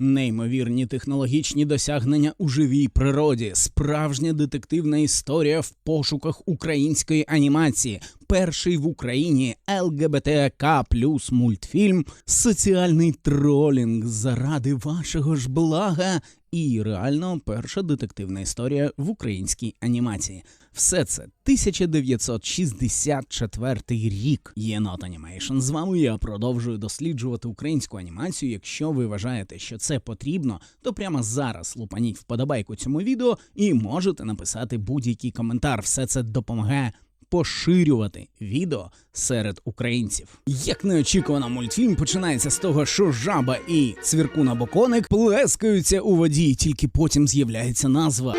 Неймовірні технологічні досягнення у живій природі, справжня детективна історія в пошуках української анімації, перший в Україні ЛГБТК плюс мультфільм, соціальний тролінг заради вашого ж блага. І реально перша детективна історія в українській анімації. Все це 1964 рік. Єнот Animation. З вами я продовжую досліджувати українську анімацію. Якщо ви вважаєте, що це потрібно, то прямо зараз лупаніть вподобайку цьому відео і можете написати будь-який коментар. Все це допомагає. Поширювати відео серед українців. Як неочікувано, мультфільм починається з того, що жаба і цвіркуна боконик плескаються у воді, тільки потім з'являється назва.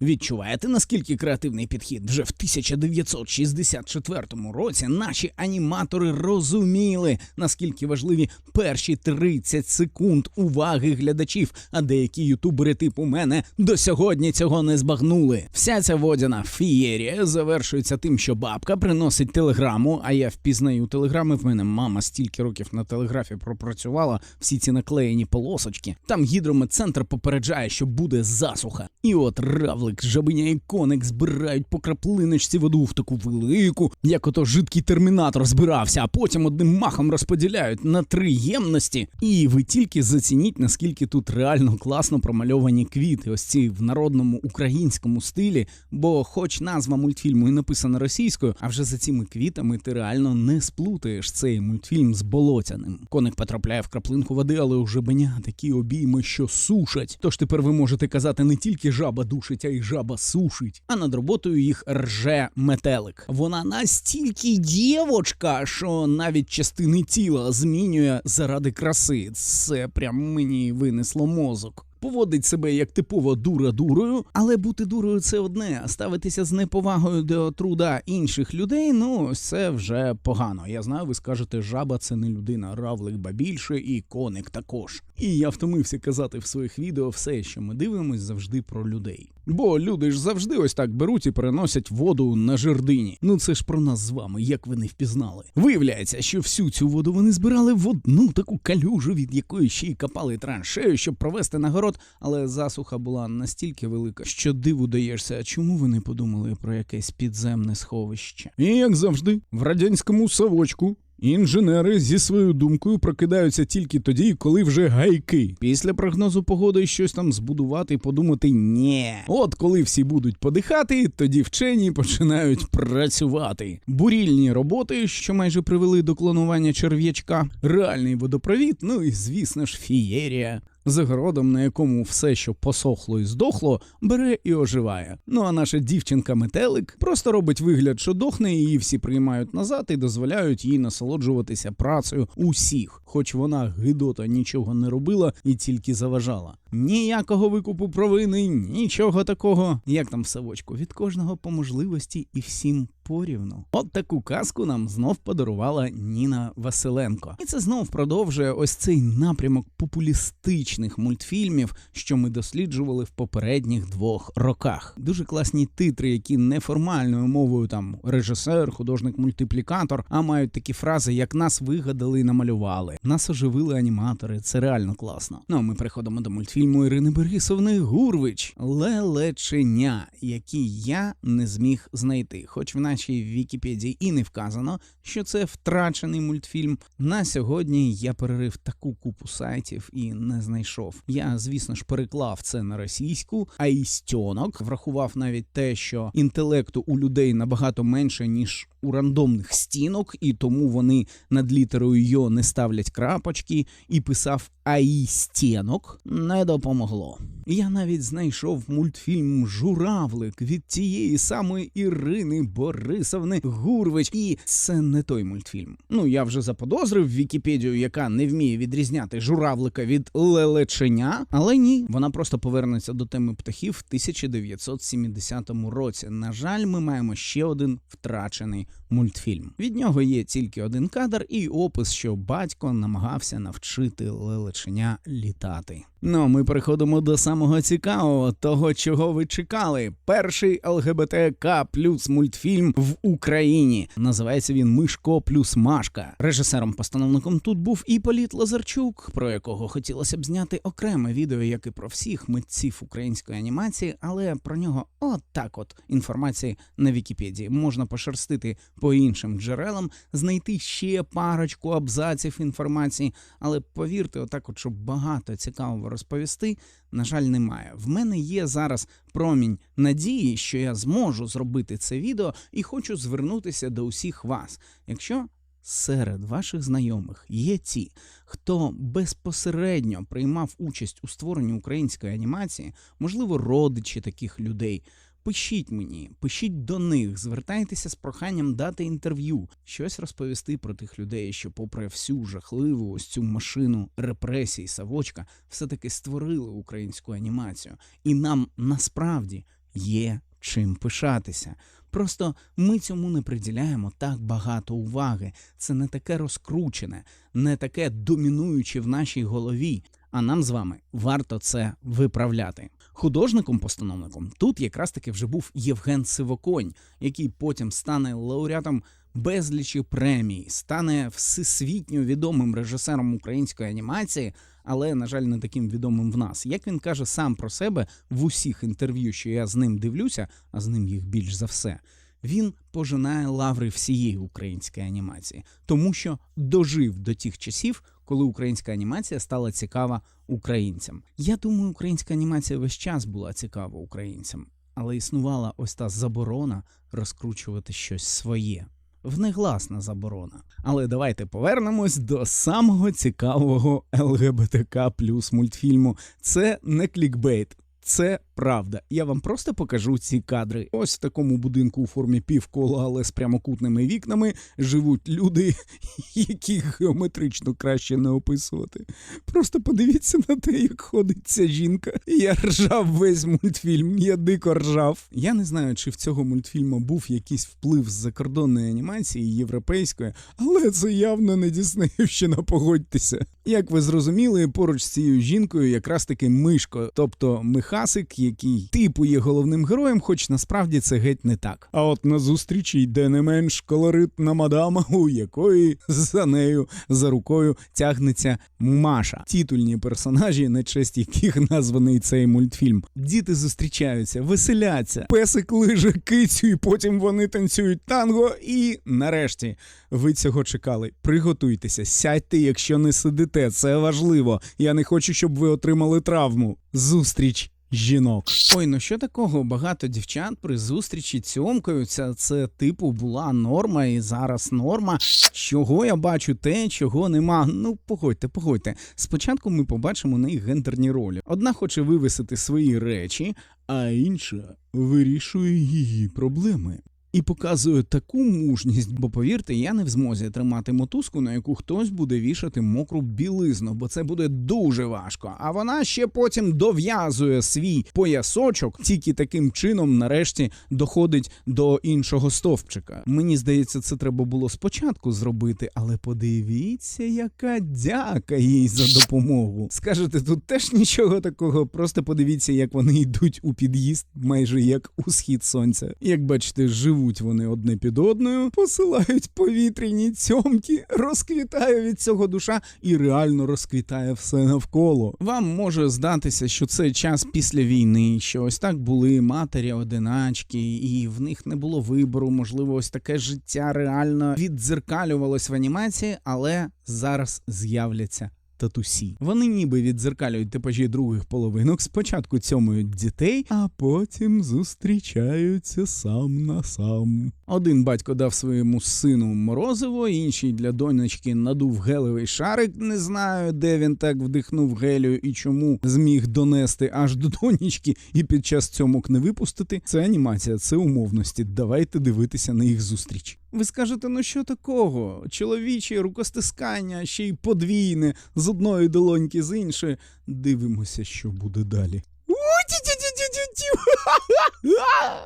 Відчуваєте, наскільки креативний підхід? Вже в 1964 році наші аніматори розуміли, наскільки важливі перші 30 секунд уваги глядачів, а деякі ютубери типу мене до сьогодні цього не збагнули. Вся ця водяна фієрія завершується тим, що бабка приносить телеграму, а я впізнаю телеграми. В мене мама стільки років на телеграфі пропрацювала всі ці наклеєні полосочки. Там гідрометцентр попереджає, що буде засуха. І от равлик, жабиня і коник збирають по краплиночці воду в таку велику, як ото жидкий термінатор збирався, а потім одним махом розподіляють на три ємності. І ви тільки зацініть, наскільки тут реально класно промальовані квіти, ось ці в народному українському стилі. Бо, хоч назва мультфільму і написана російською, а вже за цими квітами ти реально не сплутаєш цей мультфільм з болотяним. Коник потрапляє в краплинку води, але у жабеня такі обійми, що сушать. Тож тепер ви можете казати не тільки жаба душить, а й жаба сушить. А над роботою їх рже метелик. Вона настільки дівочка, що навіть частини тіла змінює заради краси. Це прям мені винесло мозок. Поводить себе як типова дура дурою, але бути дурою це одне. а Ставитися з неповагою до труда інших людей, ну це вже погано. Я знаю, ви скажете, жаба це не людина, равлик ба більше і коник також. І я втомився казати в своїх відео все, що ми дивимось завжди про людей. Бо люди ж завжди ось так беруть і переносять воду на жердині. Ну це ж про нас з вами, як ви не впізнали. Виявляється, що всю цю воду вони збирали в одну таку калюжу, від якої ще й капали траншею, щоб провести на город, але засуха була настільки велика, що диву даєшся, а чому ви не подумали про якесь підземне сховище? І як завжди, в радянському совочку Інженери зі своєю думкою прокидаються тільки тоді, коли вже гайки. Після прогнозу погоди щось там збудувати і подумати ні. От коли всі будуть подихати, тоді вчені починають працювати. Бурільні роботи, що майже привели до клонування черв'ячка, реальний водопровід, ну і звісно ж, фієрія. Загородом, на якому все, що посохло і здохло, бере і оживає. Ну а наша дівчинка метелик просто робить вигляд, що дохне, і її всі приймають назад і дозволяють їй насолоджуватися працею усіх, хоч вона гидота нічого не робила і тільки заважала. Ніякого викупу провини, нічого такого, як там в савочку, від кожного по можливості і всім порівну. От таку казку нам знов подарувала Ніна Василенко. І це знов продовжує ось цей напрямок популістичних мультфільмів, що ми досліджували в попередніх двох роках. Дуже класні титри, які неформальною мовою там режисер, художник, мультиплікатор, а мають такі фрази, як нас вигадали і намалювали, нас оживили аніматори. Це реально класно. Ну а ми приходимо до мультфільму Ірини Борисовни Гурвич Лелеченя, який я не зміг знайти, хоч в нашій Вікіпедії і не вказано, що це втрачений мультфільм. На сьогодні я перерив таку купу сайтів і не знайшов. Я, звісно ж, переклав це на російську, а й стьонок врахував навіть те, що інтелекту у людей набагато менше ніж у рандомних стінок, і тому вони над літерою йо не ставлять крапочки, і писав АІ стінок не допомогло. Я навіть знайшов мультфільм Журавлик від тієї самої Ірини Борисовни Гурвич, і це не той мультфільм. Ну я вже заподозрив Вікіпедію, яка не вміє відрізняти журавлика від лелеченя, але ні, вона просто повернеться до теми птахів в 1970 році. На жаль, ми маємо ще один втрачений мультфільм. Від нього є тільки один кадр і опис, що батько намагався навчити лелеченя літати. Ну, ми переходимо до самого цікавого, того, чого ви чекали. Перший ЛГБТК плюс мультфільм в Україні. Називається він Мишко плюс Машка. Режисером-постановником тут був і Політ Лазарчук, про якого хотілося б зняти окреме відео, як і про всіх митців української анімації, але про нього от так от інформації на Вікіпедії можна пошерстити по іншим джерелам, знайти ще парочку абзаців інформації, але повірте, отак, от щоб багато цікавого розповісти, на жаль, немає. В мене є зараз промінь надії, що я зможу зробити це відео, і хочу звернутися до усіх вас. Якщо серед ваших знайомих є ті, хто безпосередньо приймав участь у створенні української анімації, можливо, родичі таких людей. Пишіть мені, пишіть до них, звертайтеся з проханням дати інтерв'ю, щось розповісти про тих людей, що, попри всю жахливу ось цю машину репресій, Савочка, все-таки створили українську анімацію, і нам насправді є чим пишатися. Просто ми цьому не приділяємо так багато уваги. Це не таке розкручене, не таке домінуюче в нашій голові. А нам з вами варто це виправляти. Художником-постановником тут якраз таки вже був Євген Сивоконь, який потім стане лауреатом безлічі премій, стане всесвітньо відомим режисером української анімації, але, на жаль, не таким відомим в нас. Як він каже сам про себе в усіх інтерв'ю, що я з ним дивлюся, а з ним їх більш за все. Він пожинає лаври всієї української анімації, тому що дожив до тих часів, коли українська анімація стала цікава українцям. Я думаю, українська анімація весь час була цікава українцям, але існувала ось та заборона розкручувати щось своє. Внегласна заборона. Але давайте повернемось до самого цікавого ЛГБТК плюс мультфільму. Це не клікбейт. Це правда. Я вам просто покажу ці кадри. Ось в такому будинку у формі півкола, але з прямокутними вікнами живуть люди, яких геометрично краще не описувати. Просто подивіться на те, як ходить ця жінка. Я ржав весь мультфільм, я дико ржав. Я не знаю, чи в цього мультфільму був якийсь вплив з закордонної анімації європейської, але це явно не Діснеївщина, погодьтеся. Як ви зрозуміли, поруч з цією жінкою якраз таки мишко, тобто Михасик, який типу є головним героєм, хоч насправді це геть не так. А от на зустрічі йде не менш колоритна мадама, у якої за нею за рукою тягнеться Маша, титульні персонажі, на честь яких названий цей мультфільм. Діти зустрічаються, веселяться, песик лиже кицю, і потім вони танцюють танго. І нарешті ви цього чекали. Приготуйтеся, сядьте, якщо не сидите. Це важливо. Я не хочу, щоб ви отримали травму. Зустріч. Жінок. Ой, ну що такого? Багато дівчат при зустрічі цьомкаються. Це типу була норма і зараз норма. Чого я бачу те, чого нема. Ну, погодьте, погодьте. Спочатку ми побачимо на їх гендерні ролі. Одна хоче вивісити свої речі, а інша вирішує її проблеми. І показує таку мужність, бо повірте, я не в змозі тримати мотузку, на яку хтось буде вішати мокру білизну, бо це буде дуже важко. А вона ще потім дов'язує свій поясочок, тільки таким чином, нарешті, доходить до іншого стовпчика. Мені здається, це треба було спочатку зробити, але подивіться, яка дяка їй за допомогу. Скажете, тут теж нічого такого. Просто подивіться, як вони йдуть у під'їзд, майже як у схід сонця. Як бачите, живуть вони одне під одною, посилають повітряні цьомки, розквітає від цього душа і реально розквітає все навколо. Вам може здатися, що це час після війни, що ось так були матері одиначки, і в них не було вибору. Можливо, ось таке життя реально віддзеркалювалось в анімації, але зараз з'являться татусі. Вони ніби віддзеркалюють типажі других половинок, спочатку цьомують дітей, а потім зустрічаються сам на сам. Один батько дав своєму сину морозиво, інший для донечки надув гелевий шарик. Не знаю, де він так вдихнув гелію і чому зміг донести аж до донечки і під час цьомок не випустити. Це анімація, це умовності. Давайте дивитися на їх зустріч. Ви скажете, ну що такого? Чоловіче рукостискання, ще й подвійне з одної долоньки з іншої. Дивимося, що буде далі.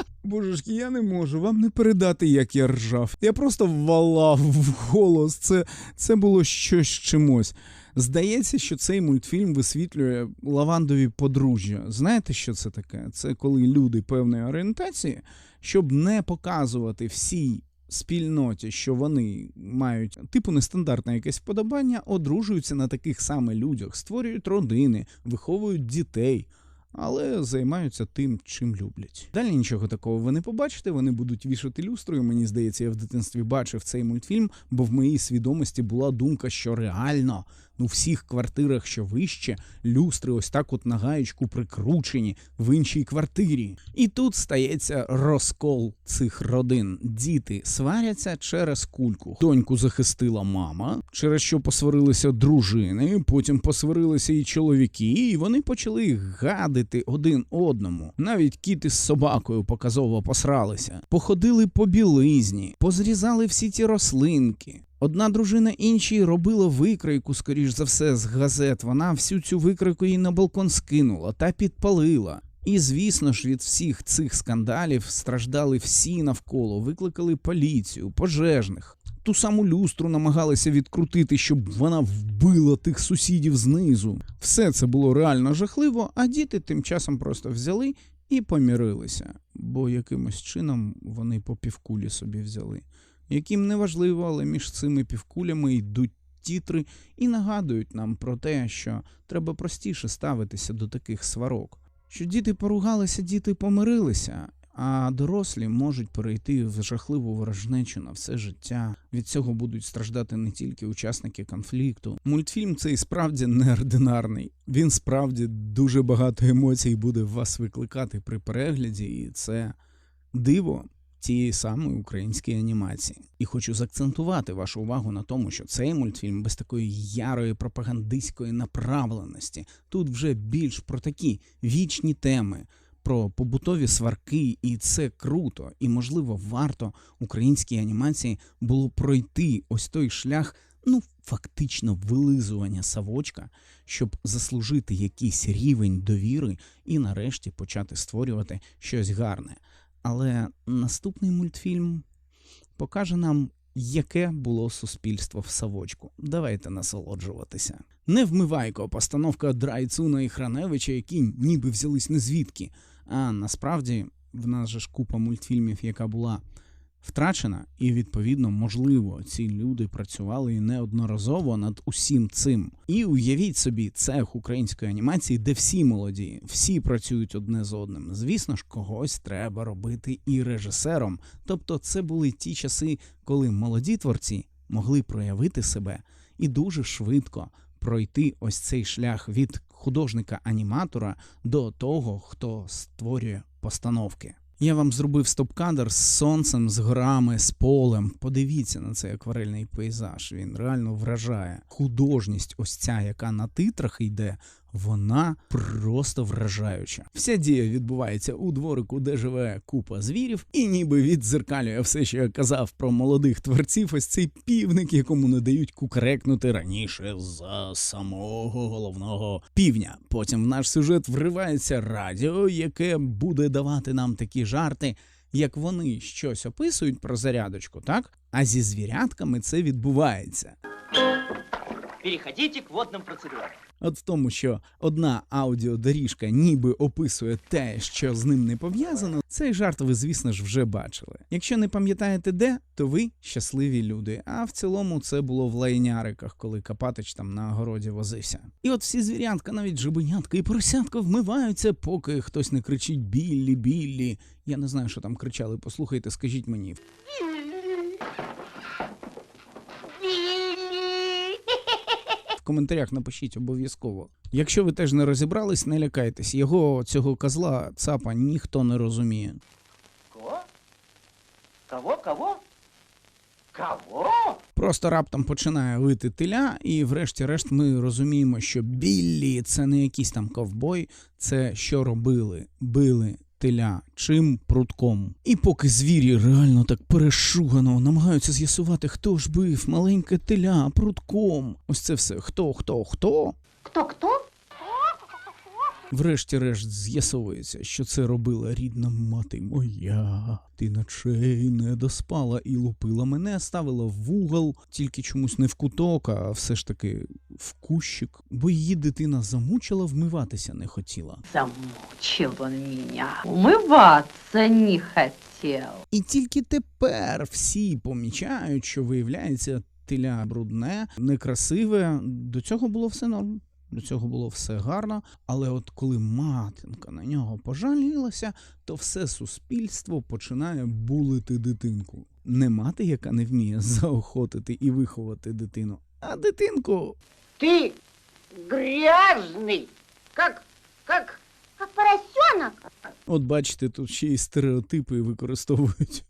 Божешки, я не можу вам не передати, як я ржав. Я просто валав в голос. Це, це було щось чимось. Здається, що цей мультфільм висвітлює лавандові подружжя. Знаєте, що це таке? Це коли люди певної орієнтації, щоб не показувати всій спільноті, що вони мають типу нестандартне якесь вподобання, одружуються на таких саме людях, створюють родини, виховують дітей. Але займаються тим, чим люблять. Далі нічого такого ви не побачите. Вони будуть вішати люстрою. Мені здається, я в дитинстві бачив цей мультфільм, бо в моїй свідомості була думка, що реально у всіх квартирах, що вище, люстри ось так от на гаєчку прикручені в іншій квартирі. І тут стається розкол цих родин. Діти сваряться через кульку. Доньку захистила мама, через що посварилися дружини, потім посварилися і чоловіки, і вони почали гадити один одному. Навіть кіти з собакою показово посралися, походили по білизні, позрізали всі ті рослинки. Одна дружина іншій робила викройку, скоріш за все, з газет. Вона всю цю викройку їй на балкон скинула та підпалила. І звісно ж, від всіх цих скандалів страждали всі навколо, викликали поліцію, пожежних. Ту саму люстру намагалися відкрутити, щоб вона вбила тих сусідів знизу. Все це було реально жахливо, а діти тим часом просто взяли і помірилися, бо якимось чином вони по півкулі собі взяли яким не важливо, але між цими півкулями йдуть тітри і нагадують нам про те, що треба простіше ставитися до таких сварок. Що діти поругалися, діти помирилися, а дорослі можуть перейти в жахливу ворожнечу на все життя. Від цього будуть страждати не тільки учасники конфлікту. Мультфільм цей справді неординарний. Він справді дуже багато емоцій буде вас викликати при перегляді, і це диво тієї самої української анімації. І хочу заакцентувати вашу увагу на тому, що цей мультфільм без такої ярої пропагандистської направленості тут вже більш про такі вічні теми. Про побутові сварки, і це круто, і можливо варто українській анімації було пройти ось той шлях, ну фактично вилизування савочка, щоб заслужити якийсь рівень довіри і нарешті почати створювати щось гарне. Але наступний мультфільм покаже нам, яке було суспільство в Савочку. Давайте насолоджуватися. Невмивайко, постановка Драйцуна і Храневича, які ніби взялись не звідки. А насправді в нас же ж купа мультфільмів, яка була втрачена, і відповідно, можливо, ці люди працювали неодноразово над усім цим. І уявіть собі цех української анімації, де всі молоді, всі працюють одне з одним. Звісно ж, когось треба робити і режисером. Тобто, це були ті часи, коли молоді творці могли проявити себе і дуже швидко пройти ось цей шлях від художника-аніматора до того, хто створює постановки. Я вам зробив стоп-кадр з сонцем, з горами, з полем. Подивіться на цей акварельний пейзаж. Він реально вражає. Художність, ось ця, яка на титрах йде, вона просто вражаюча. Вся дія відбувається у дворику, де живе купа звірів, і ніби віддзеркалює все, що я казав про молодих творців. Ось цей півник, якому не дають кукрекнути раніше за самого головного півня. Потім в наш сюжет вривається радіо, яке буде давати нам такі жарти. Як вони щось описують про зарядочку, так? А зі звірятками це відбувається. Переходите к водным процедурам. От в тому, що одна аудіодоріжка ніби описує те, що з ним не пов'язано, цей жарт ви, звісно ж, вже бачили. Якщо не пам'ятаєте де, то ви щасливі люди. А в цілому це було в лайняриках, коли Капатич там на городі возився. І от всі звірятка, навіть жабенятка і поросятка вмиваються, поки хтось не кричить Біллі, Біллі. Я не знаю, що там кричали. Послухайте, скажіть мені. В коментарях напишіть обов'язково. Якщо ви теж не розібрались, не лякайтесь. Його цього козла цапа ніхто не розуміє. Кого? Кого? Кого? Кого? Просто раптом починає вити теля, і врешті-решт ми розуміємо, що Біллі це не якийсь там ковбой, це що робили? Били теля чим прутком. І поки звірі реально так перешугано намагаються з'ясувати, хто ж бив маленьке теля прутком. Ось це все хто, хто, хто. Кто-кто? Врешті-решт з'ясовується, що це робила рідна мати моя. Ти ночей не доспала і лупила мене, ставила в угол, тільки чомусь не в куток, а все ж таки в кущик, бо її дитина замучила, вмиватися не хотіла. Замучил он меня. Умываться не хотел. І тільки тепер всі помічають, що виявляється теля брудне, некрасиве. До цього було все норм. До цього було все гарно, але от коли матінка на нього пожалілася, то все суспільство починає булити дитинку. Не мати, яка не вміє заохотити і виховати дитину, а дитинку Ты грязный, как, как, Как поросенок. От бачите, тут ще й стереотипи використовують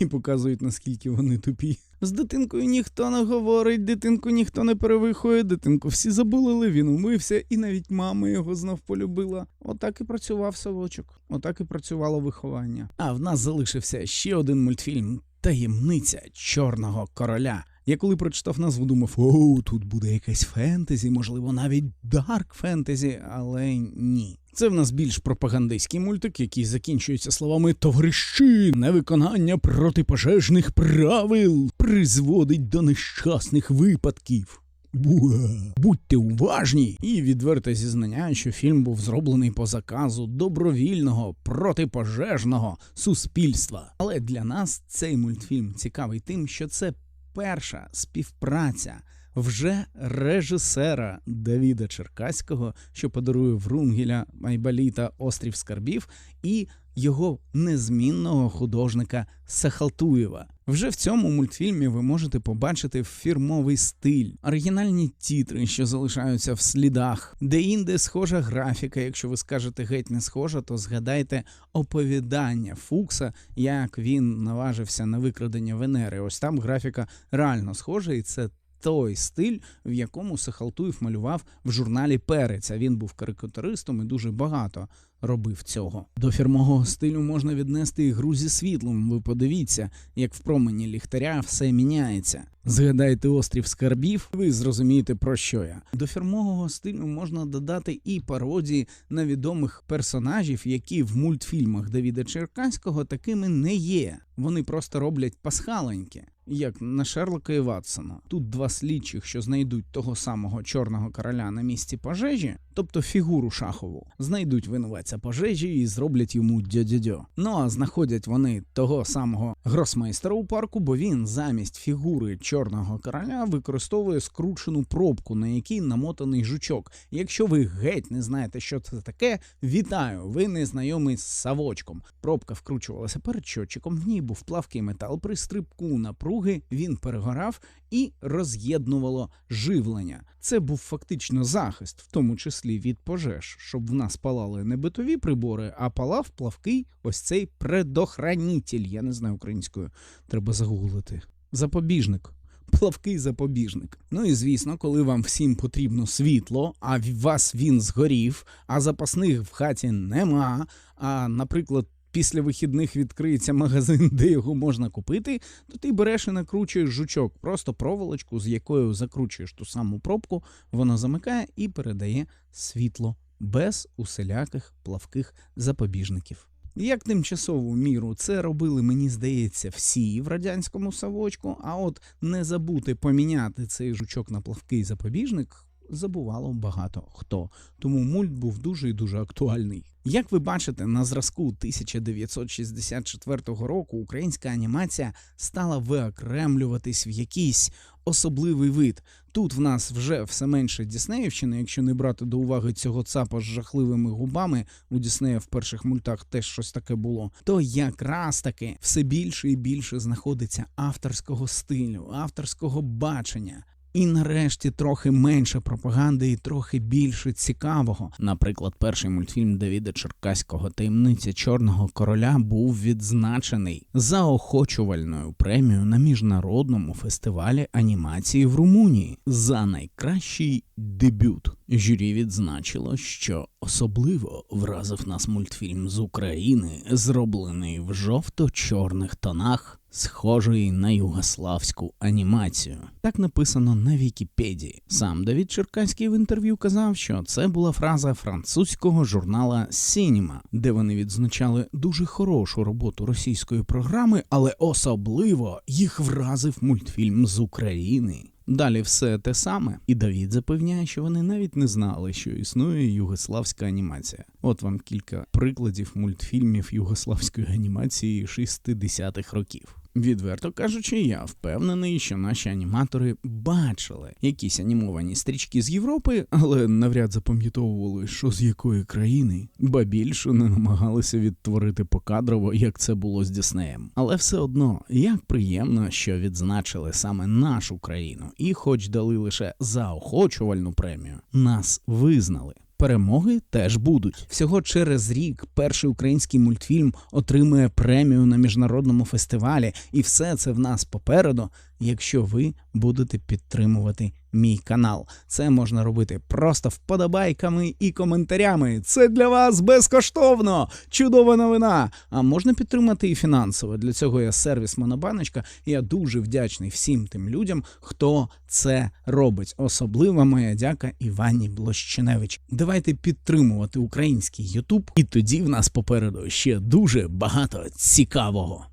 і показують, наскільки вони тупі. З дитинкою ніхто не говорить, дитинку ніхто не перевихує, дитинку всі забулили, він умився, і навіть мама його знов полюбила. Отак і працював совочок, отак і працювало виховання. А в нас залишився ще один мультфільм Таємниця Чорного короля. Я коли прочитав назву, думав, оу, тут буде якесь фентезі, можливо, навіть дарк фентезі, але ні. Це в нас більш пропагандистський мультик, який закінчується словами товариші, невиконання протипожежних правил призводить до нещасних випадків. Буа. Будьте уважні і відверте зізнання, що фільм був зроблений по заказу добровільного протипожежного суспільства. Але для нас цей мультфільм цікавий тим, що це перша співпраця вже режисера Давіда Черкаського, що подарує Врунгеля Майбаліта Острів Скарбів, і його незмінного художника Сахалтуєва. Вже в цьому мультфільмі ви можете побачити фірмовий стиль, оригінальні тітри, що залишаються в слідах, де інде схожа графіка. Якщо ви скажете геть не схожа, то згадайте оповідання Фукса, як він наважився на викрадення Венери. Ось там графіка реально схожа, і це той стиль, в якому Сахалтуєв малював в журналі Перець. А Він був карикатуристом і дуже багато робив цього. До фірмового стилю можна віднести і зі світлом. Ви подивіться, як в промені ліхтаря все міняється. Згадайте острів скарбів, ви зрозумієте про що я. До фірмового стилю можна додати і пародії на відомих персонажів, які в мультфільмах Давіда Черкаського такими не є. Вони просто роблять пасхаленькі, як на Шерлока і Ватсона. Тут два слідчих, що знайдуть того самого чорного короля на місці пожежі, тобто фігуру шахову, знайдуть винуватця пожежі і зроблять йому дьо-дьо-дьо. Ну а знаходять вони того самого гросмейстера у парку, бо він замість фігури чорного короля використовує скручену пробку, на якій намотаний жучок. Якщо ви геть не знаєте, що це таке, вітаю! Ви не знайомий з савочком. Пробка вкручувалася перед щотчиком, в ній був плавкий метал. При стрибку напруги він перегорав і роз'єднувало живлення. Це був фактично захист, в тому числі від пожеж, щоб в нас палали не битові прибори, а палав плавкий ось цей предохранитель. Я не знаю українською, треба загуглити. Запобіжник. Плавкий запобіжник. Ну і звісно, коли вам всім потрібно світло, а в вас він згорів, а запасних в хаті нема. А, наприклад, після вихідних відкриється магазин, де його можна купити, то ти береш і накручуєш жучок, просто проволочку, з якою закручуєш ту саму пробку, вона замикає і передає світло без усіляких плавких запобіжників. Як тимчасову міру це робили, мені здається, всі в радянському савочку, а от не забути поміняти цей жучок на плавкий запобіжник забувало багато хто. Тому мульт був дуже і дуже актуальний. Як ви бачите, на зразку 1964 року українська анімація стала виокремлюватись в якийсь особливий вид. Тут в нас вже все менше Діснеївщини, якщо не брати до уваги цього цапа з жахливими губами, у Діснея в перших мультах теж щось таке було. То якраз таки все більше і більше знаходиться авторського стилю, авторського бачення. І нарешті трохи менше пропаганди і трохи більше цікавого. Наприклад, перший мультфільм Давіда Черкаського таємниця Чорного короля був відзначений заохочувальною премією на міжнародному фестивалі анімації в Румунії за найкращий дебют. Журі відзначило, що особливо вразив нас мультфільм з України, зроблений в жовто-чорних тонах схожої на югославську анімацію. Так написано на Вікіпедії. Сам Давід Черкаський в інтерв'ю казав, що це була фраза французького журнала Сініма, де вони відзначали дуже хорошу роботу російської програми, але особливо їх вразив мультфільм з України. Далі все те саме, і Давід запевняє, що вони навіть не знали, що існує югославська анімація. От вам кілька прикладів мультфільмів югославської анімації 60-х років. Відверто кажучи, я впевнений, що наші аніматори бачили якісь анімовані стрічки з Європи, але навряд запам'ятовували, що з якої країни, ба більше не намагалися відтворити покадрово, як це було з Діснеєм. Але все одно, як приємно, що відзначили саме нашу країну, і, хоч дали лише заохочувальну премію, нас визнали. Перемоги теж будуть. Всього через рік перший український мультфільм отримує премію на міжнародному фестивалі, і все це в нас попереду, якщо ви будете підтримувати мій канал. Це можна робити просто вподобайками і коментарями. Це для вас безкоштовно! Чудова новина! А можна підтримати і фінансово. Для цього є сервіс Монобаночка. І я дуже вдячний всім тим людям, хто це робить. Особлива моя дяка Івані Блощеневич. Давайте підтримувати український Ютуб, і тоді в нас попереду ще дуже багато цікавого.